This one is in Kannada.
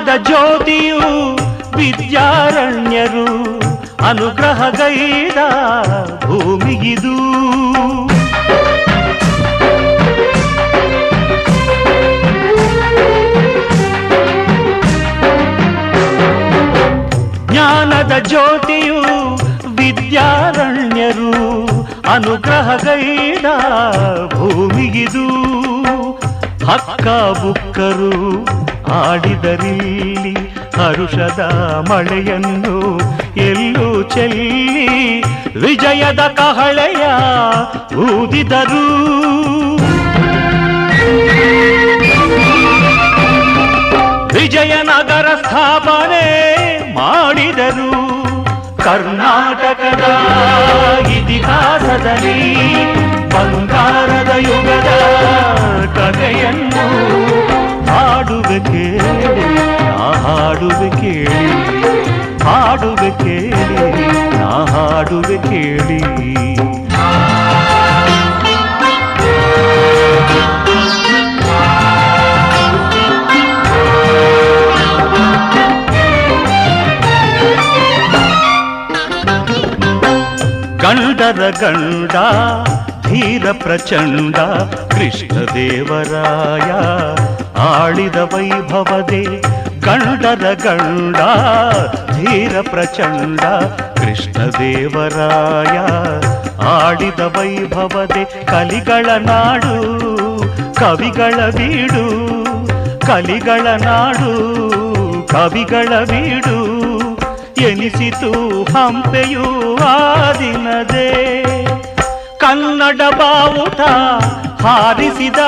ಜ್ಞಾನದ ಜ್ಯೋತಿಯು ವಿದ್ಯಾರಣ್ಯರು ಅನುಗ್ರಹಗೈದ ಭೂಮಿಗಿದು. ಜ್ಞಾನದ ಜ್ಯೋತಿಯು ವಿದ್ಯಾರಣ್ಯರು ಅನುಗ್ರಹಗೈದ ಭೂಮಿಗಿದು. ಹಕ್ಕ ಬುಕ್ಕರು ಆಡಿದರಿಲ್ಲಿ ಹರುಷದ ಮಳೆಯನ್ನು ಎಲ್ಲೂ ಚೆಲ್ಲಿ ವಿಜಯದ ಕಹಳೆಯ ಊದಿದರು. ವಿಜಯನಗರ ಸ್ಥಾಪನೆ ಮಾಡಿದರು. ಕರ್ನಾಟಕದ ಇತಿಹಾಸದಲ್ಲಿ ಬಂಗಾರದ ಯುಗದ ಕಥೆಯನ್ನು ಹಾಡುವೆ ಕೇಳಿ ಹಾಡುವೆ ಕೇಳಿ ನಾ ಹಾಡುವೆ ಕೇಳಿ. ಗಂಡರ ಗಂಡ ಧೀರ ಪ್ರಚಂಡ ಕೃಷ್ಣದೇವರಾಯ ಆಳಿದ ವೈಭವದೆ ಗಂಡರ ಗಂಡ, ಧೀರ ಪ್ರಚಂಡ ಕೃಷ್ಣದೇವರಾಯ ಆಡಿದ ವೈಭವದೆ ಕಲಿಗಳ ನಾಡು, ಕವಿಗಳ ಬೀಡು, ಕಲಿಗಳ ನಾಡು, ಕವಿಗಳ ಬೀಡು, ಎನಿಸಿತು ಹಂಪೆಯು ಆದಿನದೇ ಕನ್ನಡ ಬಾವುಟ ಹಾರಿಸಿದ.